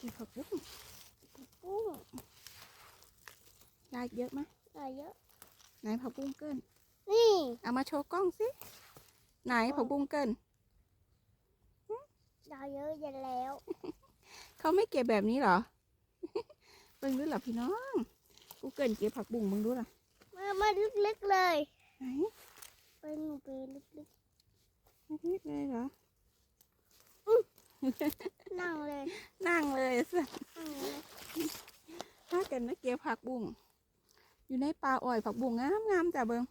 กินผักบุ้งปุ้งได้เยอะไหมได้เยอะ ไหนผักบุ้งเกินนี่เอามาโชว์กล้องสิ ไหนผักบุ้งเกินได้เยอะจะแล้ว เขาไม่เก็บแบบนี้หรอเบิ่งดูหรอพี่น้อง กูเกินเก็บผักบุ้งมึงดูหรอมามาลึกๆเลย ไหนเบิ่งไปลึกๆลึกๆเลยเหรอ นั่งเลยนั่งเลยสินั่งเลยถ้ากันนะเก็บผักบุ้งอยู่ในป่าอ้อยผักบุ้งงามงามๆจ้ะเบิ่ง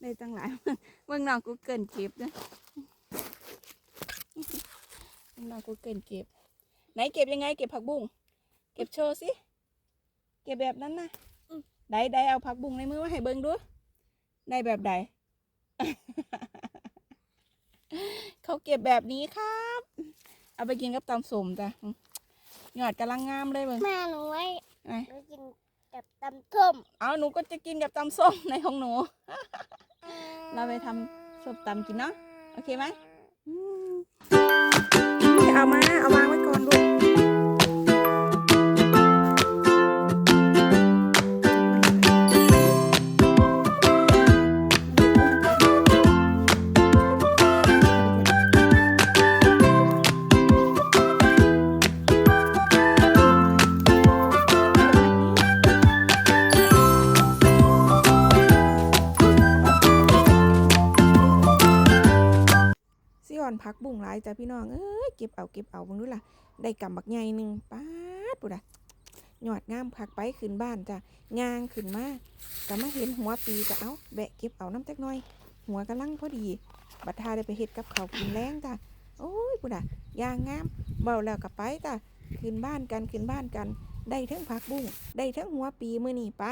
ได้ตั้งหลายเบิ่งน้องกูเกินเก็บนะเบิ่งน้องกูเกินเก็บ ไหนเก็บยังไง เก็บผักบุ้งเก็บโชว์สิเก็บแบบนั้นนะได้ได้เอาผักบุ้งในมือมาให้เบิ่งดูได้แบบใดเขาเก็บแบบนี้ครับ เอาไปกินกับตำสมจ้ะหยอดกำลังงามเลยเบิ่งแม่หนูไว้ไหนหนูกินกับตำส้มเอาหนูก็จะกินกับตำส้มในของหนู เราไปทำส้มตำกินเนาะโอเคไหมอืมเอามาเอาวางไว้ก่อนลูก อนพักบุ่งหลายจ้ะพี่น้องเอ้ยเก็บเอาเก็บเอาเบิ่งดูล่ะได้กำบักใหญ่หนึ่งป๊าดปุดอะหยอดงามพักไปขึ้นบ้านจ้ะงางขึ้นมาก็มาเห็นหัวปีก็เอาแบะเก็บเอาน้ำจักหน่อย หัวกำลังพอดี บัดทาได้ไปเฮ็ดกับเขากินแรงจ้ะโอ้ยปุดอะยางงามเบาแล้วก็ไปจ้ะขึ้นบ้านกันขึ้นบ้านกัน ได้ทั้งผักบุ้งได้ทั้งหัวปีมือนี่ไป